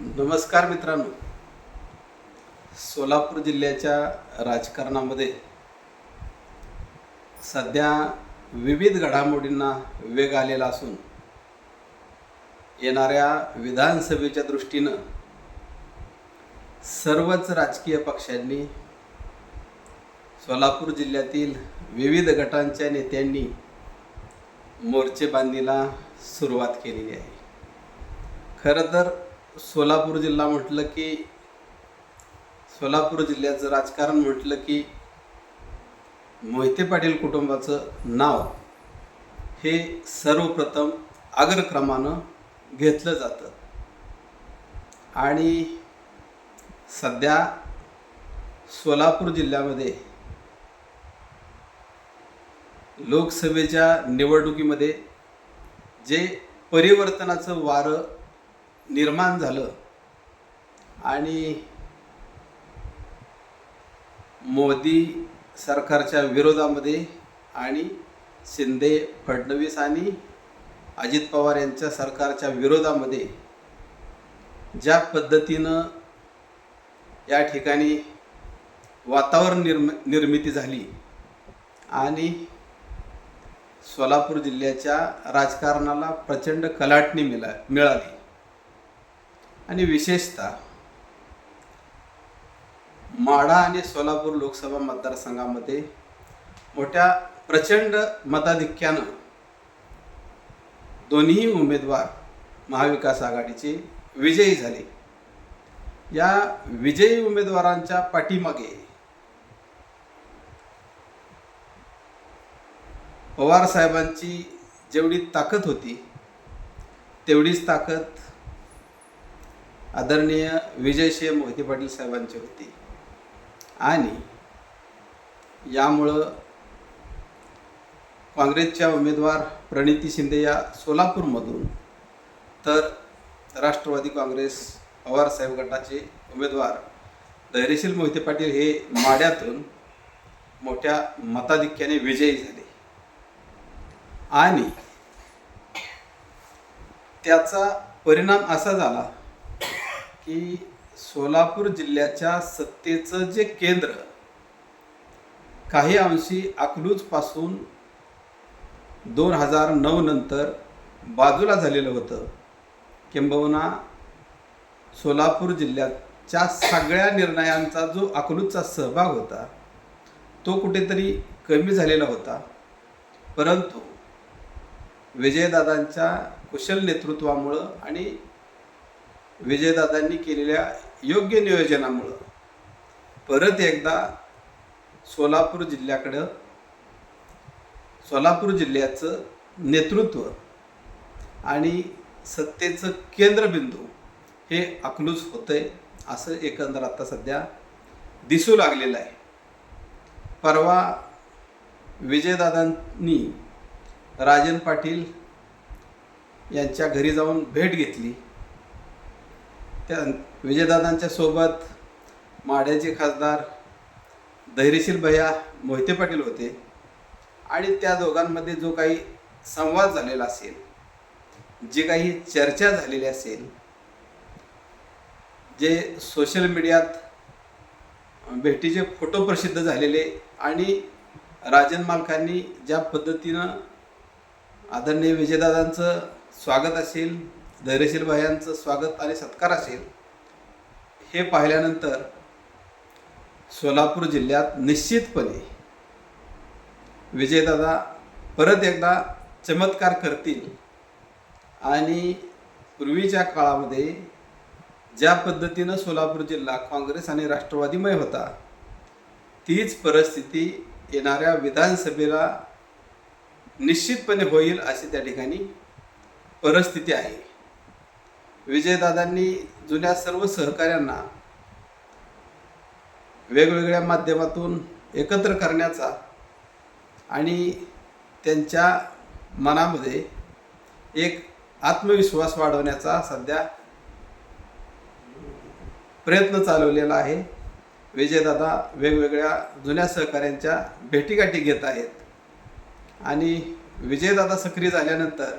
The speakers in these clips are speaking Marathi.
नमस्कार मित्रांनो. सोलापूर जिल्ह्याच्या राजकारणामध्ये सध्या विविध घडामोडींना वेग आलेला असून येणाऱ्या विधानसभेच्या दृष्टीनं सर्वच राजकीय पक्षांनी सोलापूर जिल्ह्यातील विविध गटांच्या नेत्यांनी मोर्चेबांधणीला सुरुवात केलेली आहे. खरं तर सोलापूर जिल्हा म्हटलं की सोलापूर जिल्ह्याचं राजकारण म्हटलं की मोहिते पाटील कुटुंबाचं नाव हे सर्वप्रथम अग्रक्रमानं घेतलं जातं. आणि सध्या सोलापूर जिल्ह्यामध्ये लोकसभेच्या निवडणुकीमध्ये जे परिवर्तनाचं वारं निर्माण झालं. आणि मोदी सरकारच्या विरोधामध्ये आणि शिंदे फडणवीस आणि अजित पवार यांच्या सरकारच्या विरोधामध्ये ज्या पद्धतीनं या ठिकाणी वातावरण निर्म निर्मिती झाली आणि सोलापूर जिल्ह्याच्या राजकारणाला प्रचंड कलाटणी मिळा मिळाली. आणि विशेषतः माढा आणि सोलापूर लोकसभा मतदारसंघामध्ये मोठ्या प्रचंड मताधिक्यानं दोन्ही उमेदवार महाविकास आघाडीचे विजयी झाले. या विजयी उमेदवारांच्या पाठीमागे पवार साहेबांची जेवढी ताकद होती तेवढीच ताकद आदरणीय विजयसिंह मोहिते पाटील साहेबांची होती आणि यामुळं काँग्रेसच्या उमेदवार प्रणिती शिंदे या सोलापूरमधून तर राष्ट्रवादी काँग्रेस पवारसाहेब गटाचे उमेदवार धैर्यशील मोहिते पाटील हे माड्यातून मोठ्या मताधिक्याने विजयी झाले. आणि त्याचा परिणाम असा झाला की सोलापूर जिल्ह्याच्या सत्तेचं जे केंद्र काही अंशी अकलूजपासून दोन हजार नऊ नंतर बाजूला झालेलं होतं. किंबहुना सोलापूर जिल्ह्याच्या सगळ्या निर्णयांचा जो अकलूजचा सहभाग होता तो कुठेतरी कमी झालेला होता. परंतु विजयदादांच्या कुशल नेतृत्वामुळं आणि विजयदादांनी केलेल्या योग्य नियोजनामुळं परत एकदा सोलापूर जिल्ह्याकडं सोलापूर जिल्ह्याचं नेतृत्व आणि सत्तेचं केंद्रबिंदू हे अकलूज आहे असं एकंदर आता सध्या दिसू लागलेलं आहे. परवा विजयदादांनी राजन पाटील यांच्या घरी जाऊन भेट घेतली. त्या विजयदादांच्या सोबत माढ्याचे खासदार धैर्यशील भैया मोहिते पाटील होते. आणि त्या दोघांमध्ये जो काही संवाद झालेला असेल जी काही चर्चा झालेली असेल जे सोशल मीडियात भेटीचे फोटो प्रसिद्ध झालेले आणि राजन मालकांनी ज्या पद्धतीनं आदरणीय विजयदादांचं स्वागत असेल धैर्यशील भायांचं स्वागत आणि सत्कार असेल हे पाहिल्यानंतर सोलापूर जिल्ह्यात निश्चितपणे विजयदादा परत एकदा चमत्कार करतील. आणि पूर्वीच्या काळामध्ये ज्या पद्धतीनं सोलापूर जिल्हा काँग्रेस आणि राष्ट्रवादीमय होता तीच परिस्थिती येणाऱ्या विधानसभेला निश्चितपणे होईल अशी त्या ठिकाणी परिस्थिती आहे. विजयदादांनी जुन्या सर्व सहकाऱ्यांना वेगवेगळ्या माध्यमातून एकत्र करण्याचा आणि त्यांच्या मनामध्ये एक आत्मविश्वास वाढवण्याचा सध्या प्रयत्न चालवलेला आहे. विजयदादा वेगवेगळ्या जुन्या सहकाऱ्यांच्या भेटीगाठी घेत आहेत. आणि विजयदादा सक्रिय झाल्यानंतर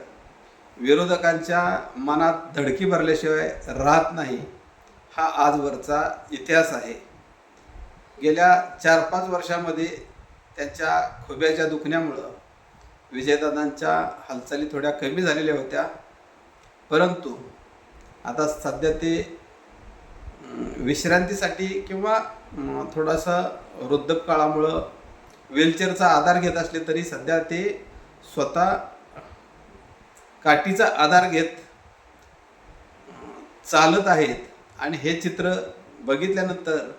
विरोधकांच्या मनात धडकी भरल्याशिवाय राहत नाही हा आजवरचा इतिहास आहे. गेल्या चार पाच वर्षामध्ये त्यांच्या खुब्याच्या दुखण्यामुळं विजयदादांच्या हालचाली थोड्या कमी झालेल्या होत्या. परंतु आता सध्या ते विश्रांतीसाठी किंवा थोडासा थोडासा वृद्धकाळामुळं व्हीलचेअरचा आधार घेत असले तरी सध्या ते स्वतः काठीचा आधार घेत चालत आहेत. आणि हे चित्र बघितल्यानंतर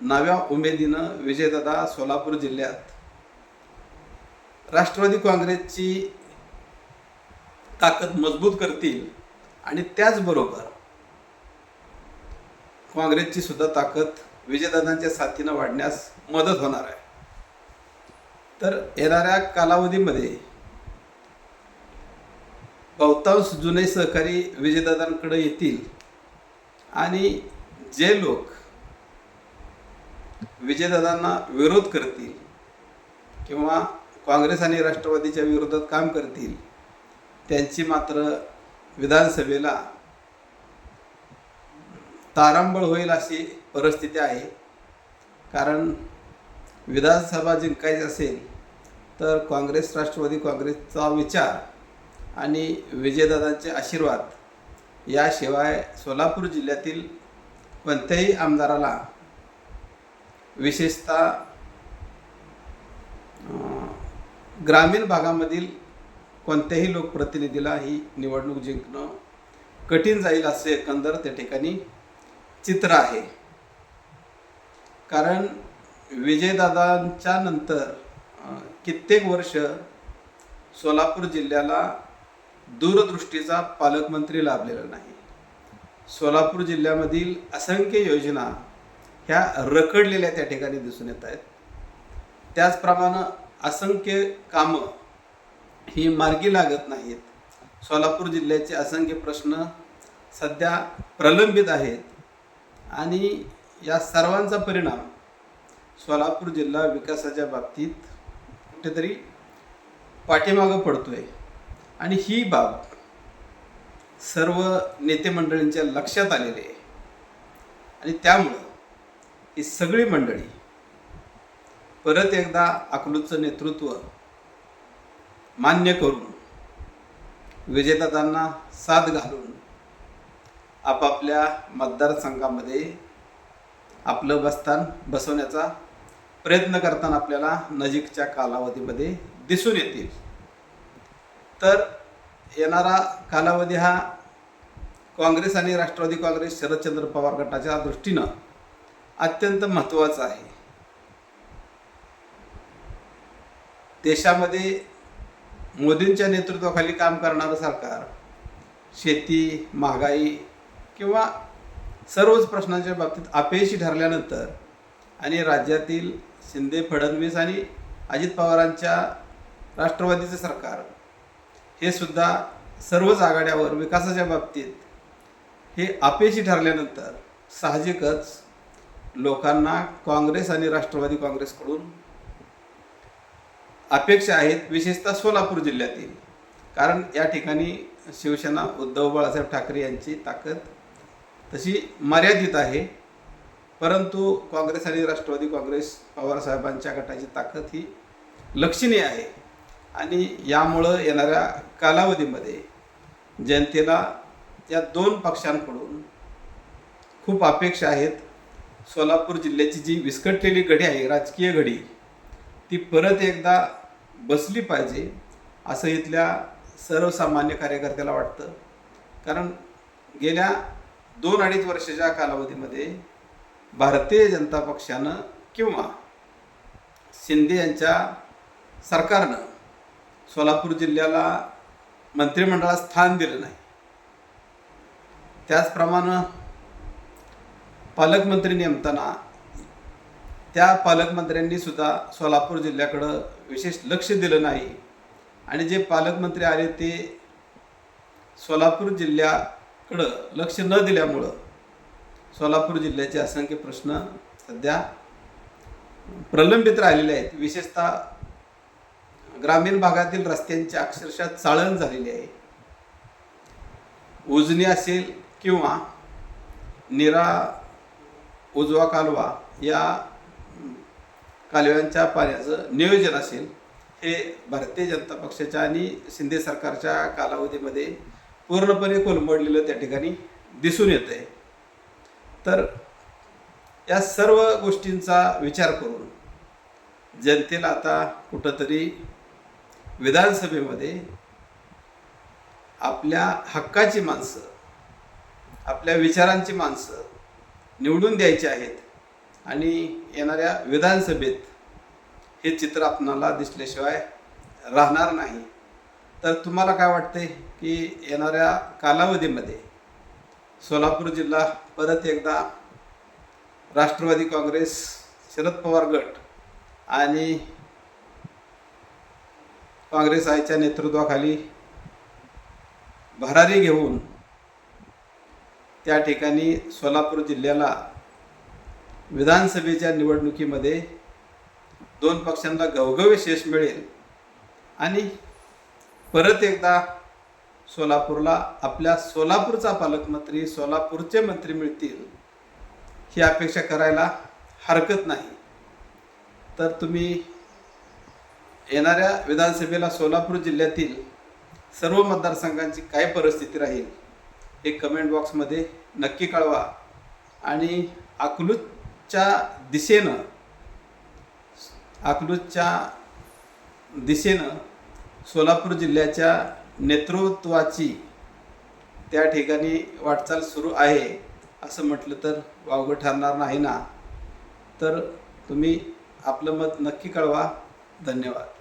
नव्या उमेदीनं विजयदादा सोलापूर जिल्ह्यात राष्ट्रवादी काँग्रेसची ताकद मजबूत करतील आणि त्याचबरोबर काँग्रेसची सुद्धा ताकद विजयदादांच्या साथीनं वाढण्यास मदत होणार आहे. तर येणाऱ्या कालावधीमध्ये बहुतांश जुने सहकारी विजयदादांकडे येतील. आणि जे लोक विजयदादांना विरोध करतील किंवा काँग्रेस आणि राष्ट्रवादीच्या विरोधात काम करतील त्यांची मात्र विधानसभेला तारांबळ होईल अशी परिस्थिती आहे. कारण विधानसभा जिंकायची असेल तर काँग्रेस राष्ट्रवादी काँग्रेसचा विचार आणि विजयदादांचे आशीर्वाद याशिवाय सोलापूर जिल्ह्यातील कोणत्याही आमदाराला विशेषतः ग्रामीण भागामधील कोणत्याही लोकप्रतिनिधीला ही निवडणूक जिंकणं कठीण जाईल असे एकंदर त्या ठिकाणी चित्र आहे. कारण विजयदादांच्या नंतर कित्येक वर्ष सोलापूर जिल्ह्याला दूरदृष्टीचा पालकमंत्री लाभलेला नाही. सोलापूर जिल्ह्यामधील असंख्य योजना ह्या रखडलेल्या त्या ठिकाणी दिसून येत आहेत. त्याचप्रमाणे असंख्य कामं ही मार्गी लागत नाहीत. सोलापूर जिल्ह्याचे असंख्य प्रश्न सध्या प्रलंबित आहेत आणि या सर्वांचा परिणाम सोलापूर जिल्हा विकासाच्या बाबतीत कुठेतरी पाठीमागं पडतोय. आणि ही बाब सर्व नेते मंडळींच्या लक्षात आलेली आहे. आणि त्यामुळं ही सगळी मंडळी परत एकदा अकलूजचं नेतृत्व मान्य करून विजेतांना साथ घालून आपापल्या मतदारसंघामध्ये आपलं बस्तान बसवण्याचा प्रयत्न करताना आपल्याला नजीकच्या कालावधीमध्ये दिसून येतील. तर येणारा कालावधी हा काँग्रेस आणि राष्ट्रवादी काँग्रेस शरदचंद्र पवार गटाच्या दृष्टीनं अत्यंत महत्त्वाचा आहे. देशामध्ये मोदींच्या नेतृत्वाखाली काम करणारं सरकार शेती महागाई किंवा सर्वच प्रश्नांच्या बाबतीत अपयशी ठरल्यानंतर आणि राज्यातील शिंदे फडणवीस आणि अजित पवारांच्या राष्ट्रवादीचं सरकार हे सुद्धा सर्वच आघाड्यावर विकासाच्या बाबतीत हे अपयशी ठरल्यानंतर साहजिकच लोकांना काँग्रेस आणि राष्ट्रवादी काँग्रेसकडून अपेक्षा आहेत विशेषतः सोलापूर जिल्ह्यातील. कारण या ठिकाणी शिवसेना उद्धव बाळासाहेब ठाकरे यांची ताकद तशी मर्यादित आहे. परंतु काँग्रेस आणि राष्ट्रवादी काँग्रेस पवारसाहेबांच्या गटाची ताकद ही लक्षणीय आहे. आणि यामुळं येणाऱ्या कालावधीमध्ये जनतेला या दोन पक्षांकडून खूप अपेक्षा आहेत. सोलापूर जिल्ह्याची जी विस्कटलेली घडी आहे राजकीय घडी ती परत एकदा बसली पाहिजे असं इथल्या सर्वसामान्य कार्यकर्त्याला वाटतं. कारण गेल्या दोन अडीच वर्षाच्या कालावधीमध्ये भारतीय जनता पक्षानं किंवा शिंदे यांच्या सरकारनं सोलापूर जिल्ह्याला मंत्रिमंडळात स्थान दिलं नाही. त्याचप्रमाणे पालकमंत्री नेमताना त्या पालकमंत्र्यांनी सुद्धा सोलापूर जिल्ह्याकडं विशेष लक्ष दिलं नाही. आणि जे पालकमंत्री आले ते सोलापूर जिल्ह्याकडं लक्ष न दिल्यामुळं सोलापूर जिल्ह्याचे असंख्य प्रश्न सध्या प्रलंबित राहिलेले आहेत. विशेषतः ग्रामीण भागातील रस्त्यांची अक्षरशः चाळण झालेली आहे. उजनी असेल किंवा निरा उजवा कालवा या कालव्यांच्या पाण्याचं नियोजन असेल हे भारतीय जनता पक्षाच्या आणि शिंदे सरकारच्या कालावधीमध्ये पूर्णपणे कोलमडलेलं त्या ठिकाणी दिसून येतं आहे तर या सर्व गोष्टींचा विचार करून जनतेला आता कुठंतरी विधानसभेमध्ये आपल्या हक्काची माणसं आपल्या विचारांची माणसं निवडून द्यायची आहेत आणि येणाऱ्या विधानसभेत हे चित्र आपणाला दिसल्याशिवाय राहणार नाही. तर तुम्हाला काय वाटते की येणाऱ्या कालावधीमध्ये सोलापूर जिल्हा परत एकदा राष्ट्रवादी काँग्रेस शरद पवार गट आणि काँग्रेस आयच्या नेतृत्वाखाली भरारी घेऊन त्या ठिकाणी सोलापूर जिल्ह्याला विधानसभेच्या निवडणुकीमध्ये दोन पक्षांना गवगवे शेष मिळेल आणि परत एकदा सोलापूरला आपल्या सोलापूरचा पालकमंत्री सोलापूरचे मंत्री मिळतील ही अपेक्षा करायला हरकत नाही. तर तुम्ही येणाऱ्या विधानसभेला सोलापूर जिल्ह्यातील सर्व मतदारसंघांची काय परिस्थिती राहील हे कमेंट बॉक्समध्ये नक्की कळवा. आणि अकलूजच्या दिशेनं अकलूजच्या दिशेनं सोलापूर जिल्ह्याच्या नेतृत्वाची त्या ठिकाणी वाटचाल सुरू आहे असं म्हटलं तर वावगं ठरणार नाही ना? तर तुम्ही आपलं मत नक्की कळवा. धन्यवाद.